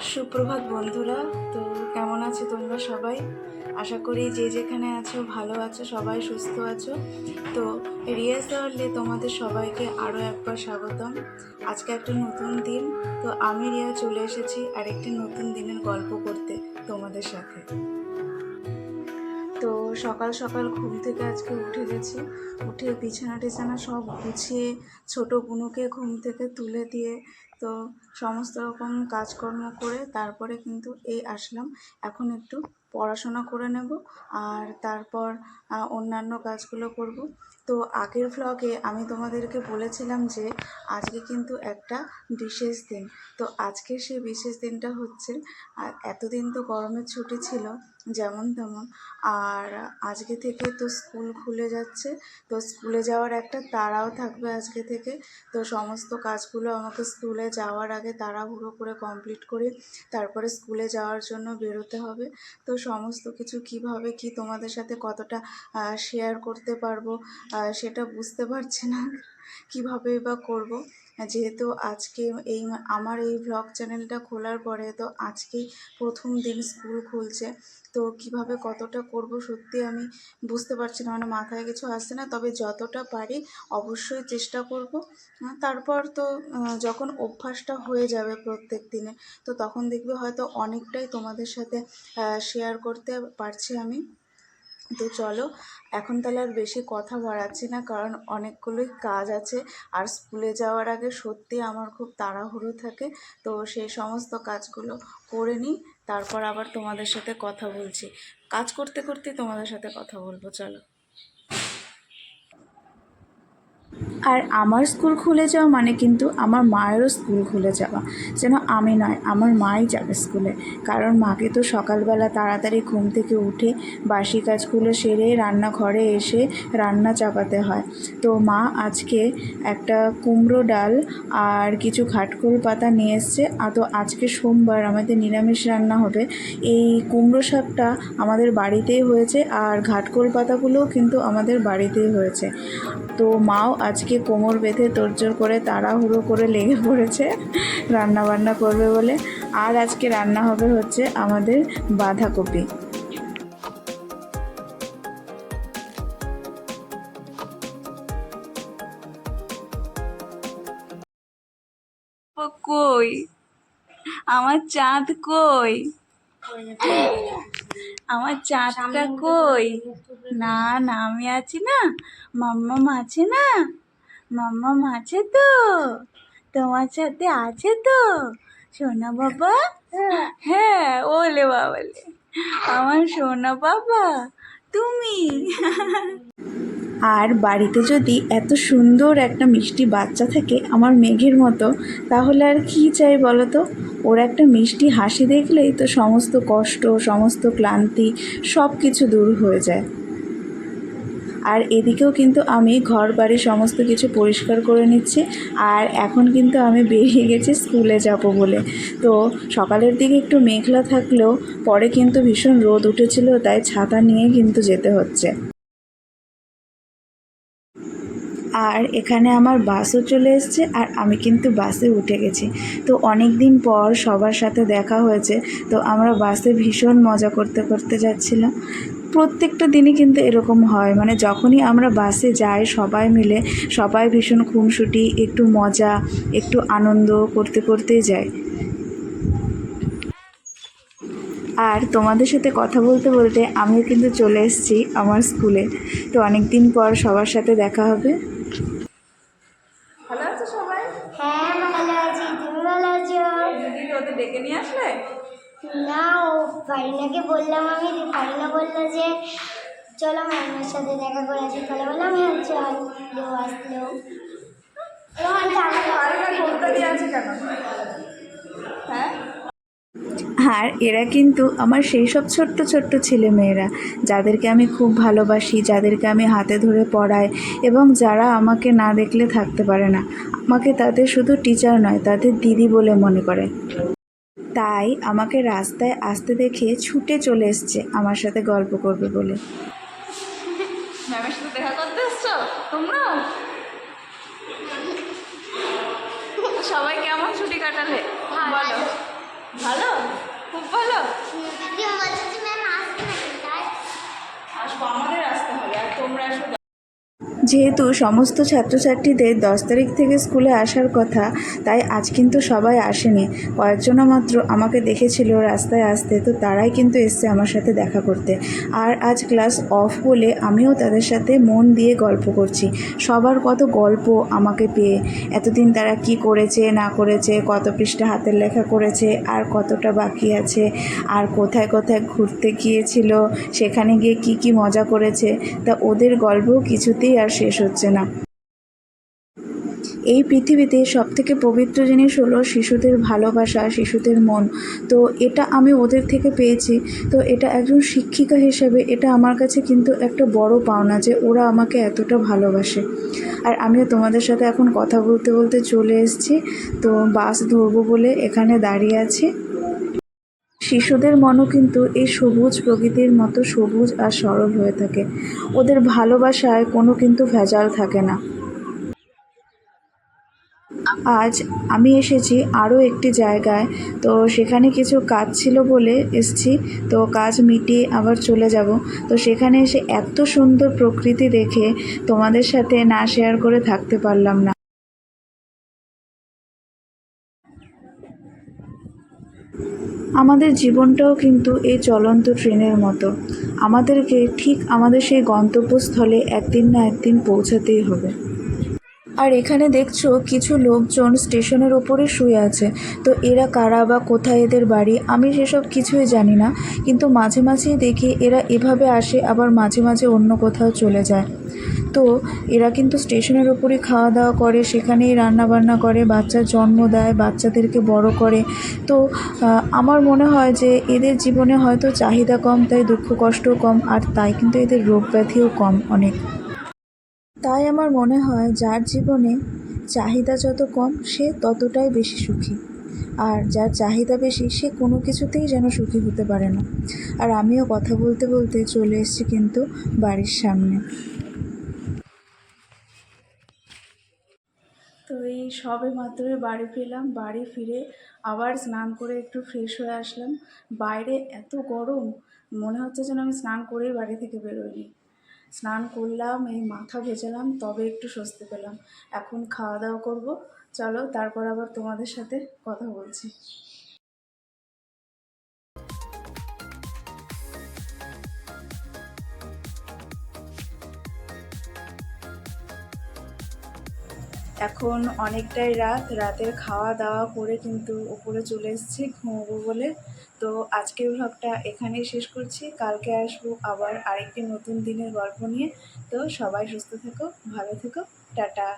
সুপ্রভাত বন্ধুরা, তো কেমন আছো তোমরা সবাই? আশা করি যে যেখানে আছো, ভালো আছো, সবাই সুস্থ আছো। তো রিয়াজ রিহার্সালে তোমাদের সবাইকে আরও একবার স্বাগতম। আজকে একটা নতুন দিন, তো আমি রিয়া চলে এসেছি আরেকটি নতুন দিনের গল্প করতে তোমাদের সাথে। সকাল সকাল ঘুম থেকে আজকে উঠে গেছি। উঠে বিছানা টিছানা সব গুছিয়ে ছোট বুনুকে ঘুম থেকে তুলে দিয়ে তো সমস্ত রকম কাজকর্ম করে তারপরে কিন্তু এই আসলাম। এখন একটু পড়াশোনা করে নেব আর তারপর অন্যান্য কাজগুলো করব। তো আগের ভ্লগে আমি তোমাদেরকে বলেছিলাম যে আজকে কিন্তু একটা বিশেষ দিন। তো আজকে সেই বিশেষ দিনটা হচ্ছে এতদিন তো গরমের ছুটি ছিল যেমন তেমন। আর আজকে থেকে তো স্কুল খুলে যাচ্ছে। তো স্কুলে যাওয়ার একটা তাড়াও থাকবে আজকে থেকে। তো সমস্ত কাজগুলো আমাকে স্কুলে যাওয়ার আগে তাড়াহুড়ো করে কমপ্লিট করে তারপরে স্কুলে যাওয়ার জন্য বেরোতে হবে। তো সমস্ত কিছু কীভাবে, কি তোমাদের সাথে কতটা শেয়ার করতে পারব সেটা বুঝতে পারছি না। কীভাবে বা করব? যেহেতু আজকে এই আমার এই ব্লগ চ্যানেলটা খোলার পরে তো আজকেই প্রথম দিন স্কুল খুলছে। তো কীভাবে কতটা করব সত্যি আমি বুঝতে পারছি না মানে মাথায় কিছু আসছে না। তবে যতটা পারি অবশ্যই চেষ্টা করব। তারপর তো যখন অভ্যাসটা হয়ে যাবে প্রত্যেক দিনে, তো তখন দেখবে হয়তো অনেকটাই তোমাদের সাথে শেয়ার করতে পারছি আমি। তো চলো, এখন তাহলে আর বেশি কথা বাড়াচ্ছি না, কারণ অনেকগুলোই কাজ আছে। আর স্কুলে যাওয়ার আগে সত্যি আমার খুব তাড়াহুড়ো থাকে, তো সেই সমস্ত কাজগুলো করে নিই, তারপর আবার তোমাদের সাথে কথা বলছি। কাজ করতে করতে তোমাদের সাথে কথা বলব, চলো। আর আমার স্কুল খুলে যাওয়া মানে কিন্তু আমার মায়েরও স্কুল খুলে যাওয়া। যেন আমি নয়, আমার মাই যাবে স্কুলে। কারণ মাকে তো সকালবেলা তাড়াতাড়ি ঘুম থেকে উঠে বাসি কাজগুলো সেরে রান্নাঘরে এসে রান্না চাপাতে হয়। তো মা আজকে একটা কুমড়ো ডাল আর কিছু ঘাটকোল পাতা নিয়ে এসছে। আর তো আজকে সোমবার আমাদের নিরামিষ রান্না হবে। এই কুমড়ো শাকটা আমাদের বাড়িতেই হয়েছে আর ঘাটকোল পাতাগুলোও কিন্তু আমাদের বাড়িতেই হয়েছে। তো মাও আজকে কোমর বেঁধে তোড়জোড় করে তাড়াহুড়ো করে লেগে পড়েছে? রান্না বান্না করবে বলে? আর আজকে রান্না হবে হচ্ছে আমাদের বাঁধাকপি। কই? আমার চাঁদ কই? আমার চাঁদটা কই? না না আমি আছি না। মাম্মাম আছে না? মাম্মাম আছে তো। তোমার সাথে আছে তো? সোনা বাবা? হ্যাঁ ওলে বাবালে। আমার সোনা বাবা, তুমি? আর বাড়িতে যদি এত সুন্দর একটা মিষ্টি বাচ্চা থাকে আমার মেঘের মতো, তাহলে আর কি চাই বলো তো? ওর একটা মিষ্টি হাসি দেখলেই তো সমস্ত কষ্ট, সমস্ত ক্লান্তি সব কিছু দূর হয়ে যায়। আর এদিকেও কিন্তু আমি ঘর, বাড়ি সমস্ত কিছু পরিষ্কার করে নিচ্ছি। আর এখন কিন্তু আমি বেরিয়ে গেছি স্কুলে যাব বলে। তো সকালের দিকে একটু মেঘলা থাকলেও পরে কিন্তু ভীষণ রোদ উঠেছিল, তাই ছাতা নিয়ে কিন্তু যেতে হচ্ছে। আর এখানে আমার বাসও চলে এসেছে আর আমি কিন্তু বাসে উঠে গেছি। তো অনেক দিন পর সবার সাথে দেখা হয়েছে, তো আমরা বাসে ভীষণ মজা করতে করতে যাচ্ছিলাম। প্রত্যেকটা দিনই কিন্তু এরকম হয়। মানে যখনই আমরা বাসে যাই, সবাই মিলে সবাই ভীষণ খুনসুটি, একটু মজা, একটু আনন্দ করতে করতেই যায়। আর তোমাদের সাথে কথা বলতে বলতে আমিও কিন্তু চলে এসেছি আমার স্কুলে তো অনেক দিন পর সবার সাথে দেখা হবে। ফারিনাকে বললাম আমি ফারিনা বলল যে চলো ম্যামের সাথে দেখা করে আসি। তাহলে বললাম হ্যাঁ চল। কেউ আসলো। হ্যাঁ? আর এরা কিন্তু আমার সেই সব ছোট্ট ছোট্ট ছেলে মেয়েরা যাদেরকে আমি খুব ভালোবাসি যাদেরকে আমি হাতে ধরে পড়াই এবং যারা আমাকে না দেখলে থাকতে পারে না। আমাকে তাদের শুধু টিচার নয় তাদের দিদি বলে মনে করে। তাই আমাকে রাস্তায় আসতে দেখে ছুটে চলে এসছে আমার সাথে গল্প করবে বলে। ম্যামের সাথে দেখা করতে এসছো? তোমরা সবাই কেমন ছুটি কাটালে? বলো ভালো? খুব ভালো? আসব আমাদের আসতে হবে আর তোমরা আসো যেহেতু সমস্ত ছাত্রছাত্রীদের দশ তারিখ থেকে স্কুলে আসার কথা, তাই আজ কিন্তু সবাই আসেনি। কয়েকজনা মাত্র আমাকে দেখেছিল রাস্তায় আসতে, তো তারাই কিন্তু এসছে আমার সাথে দেখা করতে। আর আজ ক্লাস অফ বলে আমিও তাদের সাথে মন দিয়ে গল্প করছি। সবার কত গল্প আমাকে পেয়ে, এতদিন তারা কি করেছে, না করেছে, কত পৃষ্ঠা হাতের লেখা করেছে, আর কতটা বাকি আছে, আর কোথায় কোথায় ঘুরতে গিয়েছিল, সেখানে গিয়ে কি কি মজা করেছে, তা ওদের গল্প কিছুতেই আর শেষ হচ্ছে না। এই পৃথিবীতে সবথেকে পবিত্র জিনিস হলো শিশুদের ভালোবাসা, শিশুদের মন। তো এটা আমি ওদের থেকে পেয়েছি। তো এটা একজন শিক্ষিকা হিসেবে এটা আমার কাছে কিন্তু একটা বড় পাওনা যে ওরা আমাকে এতটা ভালোবাসে। আর আমিও তোমাদের সাথে এখন কথা বলতে বলতে চলে এসেছি। তো বাস ধরবো বলে এখানে দাঁড়িয়ে আছি। শিশুদের মনও কিন্তু এই সবুজ প্রকৃতির মতো সবুজ আর সরল হয়ে থাকে। ওদের ভালোবাসায় কোনো কিন্তু ভেজাল থাকে না। আজ আমি এসেছি আরও একটি জায়গায়। তো সেখানে কিছু কাজ ছিল বলে এসেছি। তো কাজ মিটিয়ে আবার চলে যাব। তো সেখানে এসে এত সুন্দর প্রকৃতি দেখে তোমাদের সাথে না শেয়ার করে থাকতে পারলাম না। আমাদের জীবনটাও কিন্তু এই চলন্ত ট্রেনের মতো। আমাদেরকে ঠিক আমাদের সেই গন্তব্যস্থলে একদিন না একদিন পৌঁছাতেই হবে। আর এখানে দেখছ কিছু লোকজন স্টেশনের ওপরে শুয়ে আছে। তো এরা কারা বা কোথায় এদের বাড়ি আমি সেসব কিছুই জানি না। কিন্তু মাঝে মাঝেই দেখি এরা এভাবে আসে, আবার মাঝে মাঝে অন্য কোথাও চলে যায়। তো এরা কিন্তু স্টেশনের ওপরই খাওয়া দাওয়া করে, সেখানেই রান্না বান্না করে বাচ্চার জন্ম দেয়, বাচ্চাদেরকে বড় করে। তো আমার মনে হয় যে এদের জীবনে হয়তো চাহিদা কম, তাই দুঃখ কষ্টও কম, আর তাই কিন্তু এদের রোগ ব্যাধিও কম অনেক। তাই আমার মনে হয় যার জীবনে চাহিদা যত কম, সে ততটাই বেশি সুখী। আর যার চাহিদা বেশি, সে কোনো কিছুতেই যেন সুখী হতে পারে না। আর আমিও কথা বলতে বলতে চলে এসেছি কিন্তু বাড়ির সামনে। তো এই সবে মাত্রই বাড়ি ফিরলাম, বাড়ি ফিরে আবার স্নান করে একটু ফ্রেশ হয়ে আসলাম। বাইরে এত গরম, মনে হচ্ছে যেন আমি স্নান করেই বাড়ি থেকে বেরোইনি। স্নান করলাম, এই মাথা ভেজালাম, তবে একটু স্বস্তি পেলাম। এখন খাওয়া দাওয়া করব, চলো তারপর আবার তোমাদের সাথে কথা বলছি। এখন অনেকটাই রাত, রাতের খাওয়া দাওয়া করে কিন্তু উপরে চলে এসেছি ঘুমবো বলে। তো আজকের ভ্লগটা এখানেই শেষ করছি। কালকে আসব আবার আরেকটি নতুন দিনের গল্প নিয়ে। তো সবাই সুস্থ থেকো, ভালো থেকো, টাটা।